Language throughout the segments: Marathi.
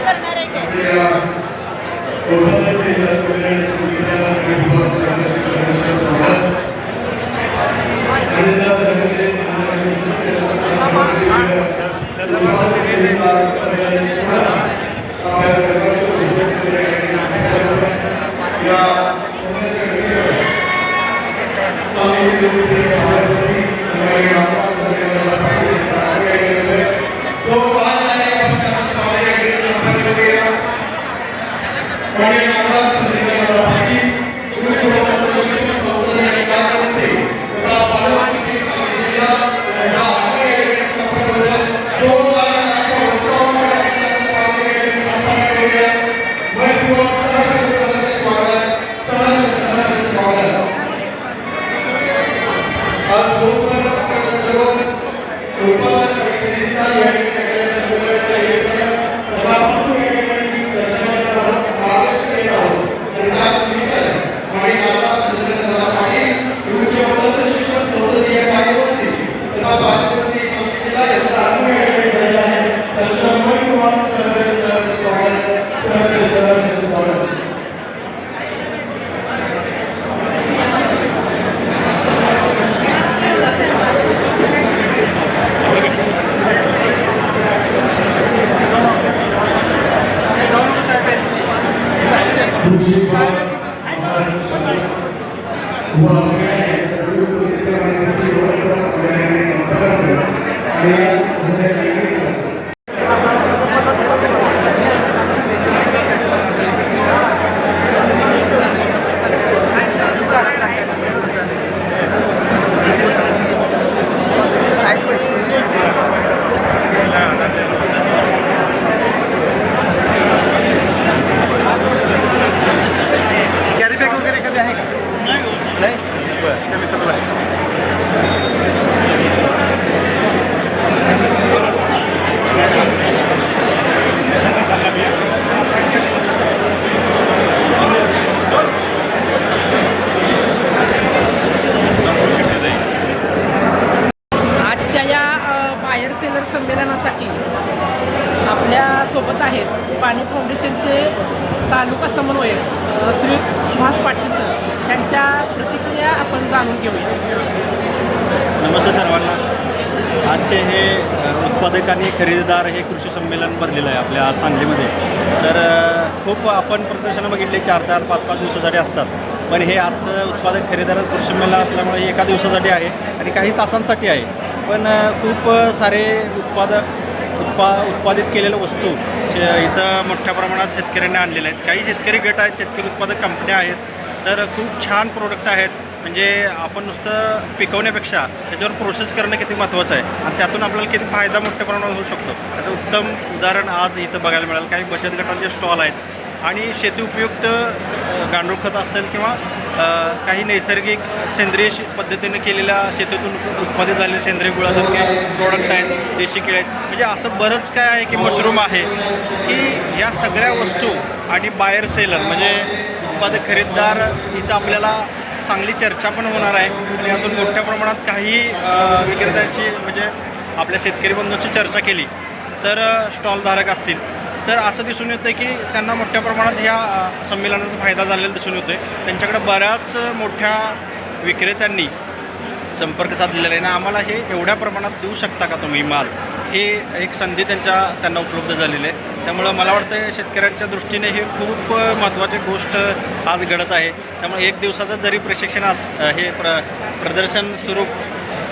करणार आहे María Well, सोबत आहेत. पाणी फाउंडेशनचे तालुका समन्वयक श्री सुहास पाटील सर. त्यांच्या प्रतिक्रिया आपण जाणून घेऊया. नमस्ते सर्वांना. आजचे हे उत्पादक आणि खरेदीदार हे कृषी संमेलन भरलेलं आहे आपल्या सांगलीमध्ये. तर खूप आपण प्रदर्शनं बघितले चार चार पाच पाच दिवसासाठी असतात. पण हे आजचं उत्पादक खरेदीदार कृषी संमेलन असल्यामुळे एका दिवसासाठी आहे आणि काही तासांसाठी आहे. पण खूप सारे उत्पादक उत्पा उत्पादित केलेल्या वस्तू शे- इथं मोठ्या प्रमाणात शेतकऱ्यांनी आणलेल्या आहेत. काही शेतकरी गट आहेत शेतकरी उत्पादक कंपन्या आहेत. तर खूप छान प्रोडक्ट आहेत. म्हणजे आपण नुसतं पिकवण्यापेक्षा त्याच्यावर प्रोसेस करणं किती महत्त्वाचं आहे. आणि त्यातून आपल्याला किती फायदा मोठ्या प्रमाणात होऊ शकतो. त्याचं उत्तम उदाहरण आज इथं बघायला मिळालं. काही बचत गटांचे स्टॉल आहेत. आणि शेती उपयुक्त गांडूळ खत असेल किंवा काही नैसर्गिक सेंद्रिय पद्धतीने केलेल्या शेतीतून उत्पादित झालेले सेंद्रिय गुळासारखे प्रोडक्ट आहेत देशी केळे आहेत. म्हणजे असं बरंच काय आहे की मशरूम आहे की या सगळ्या वस्तू आणि बायर सेलर म्हणजे उत्पादक खरेदीदार इथं आपल्याला चांगली चर्चा पण होणार आहे आणि यातून मोठ्या प्रमाणात काही विक्रेत्यांशी म्हणजे आपल्या शेतकरी बंधूंची चर्चा केली तर स्टॉलधारक असतील. तर असं दिसून येतं की त्यांना मोठ्या प्रमाणात ह्या संमेलनाचा फायदा झालेला दिसून येतो आहे त्यांच्याकडे बऱ्याच मोठ्या विक्रेत्यांनी संपर्क साधलेला आहे. ना आम्हाला हे एवढ्या प्रमाणात देऊ शकता का तुम्ही माल? हे एक संधी त्यांच्या त्यांना उपलब्ध झालेली आहे. त्यामुळं मला वाटतं शेतकऱ्यांच्या दृष्टीने हे खूप महत्त्वाची गोष्ट आज घडत आहे. त्यामुळे एक दिवसाचं जरी प्रशिक्षण अस हे प्र प्रदर्शन स्वरूप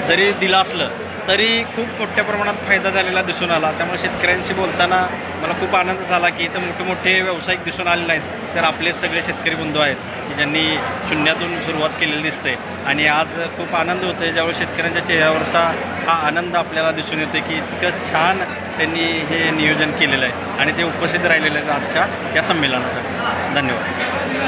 जरी दिलं असलं तरी खूप मोठ्या प्रमाणात फायदा झालेला दिसून आला. त्यामुळे शेतकऱ्यांशी बोलताना मला खूप आनंद झाला की इथं मोठे मोठे व्यावसायिक दिसून आले नाहीत तर आपले सगळे शेतकरी बंधू आहेत की ज्यांनी शून्यातून सुरुवात केलेली दिसते. आणि आज खूप आनंद होतो आहे ज्यावेळी शेतकऱ्यांच्या चेहऱ्यावरचा हा आनंद आपल्याला दिसून येतो की इतकं छान त्यांनी हे नियोजन केलेलं आहे. आणि ते उपस्थित राहिलेले आहेत आजच्या या संमेलनासाठी. धन्यवाद.